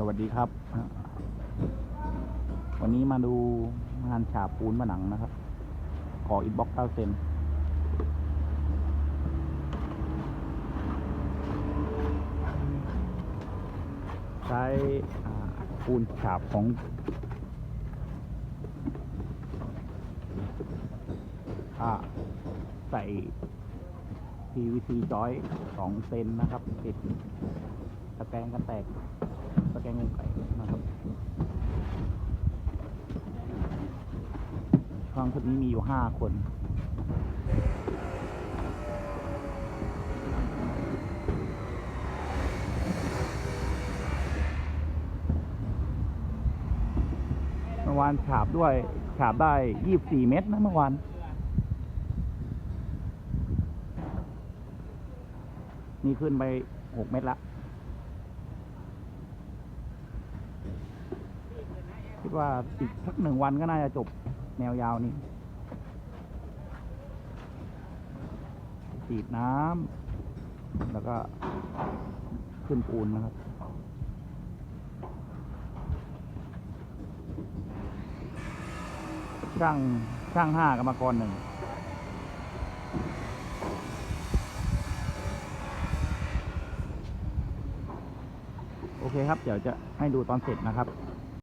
สวัสดีครับ วันนี้มาดูงานฉาบปูนผนังนะครับ ขออินบ็อกซ์เก้าเซนใช้ปูนฉาบของอ่าใส่ PVC จอยสองเซนนะครับ ติดตะแกรงกันแตก ตะแกรงงงไก่นะครับช่องชุดนี้มีอยู่ห้าคนเมื่อวานฉาบด้วยฉาบได้ยี่บสี่เมตรนะเมื่อวานนี่ขึ้นไปหกเมตรละ คิด ว่าอีกสักหนึ่งวันก็น่าจะจบแนวยาวนี้ฉีดน้ำแล้วก็ขึ้นปูนนะครับ ช่างช่างห้ากรรมกรหนึ่งโอเคครับ เดี๋ยวจะให้ดูตอนเสร็จนะครับ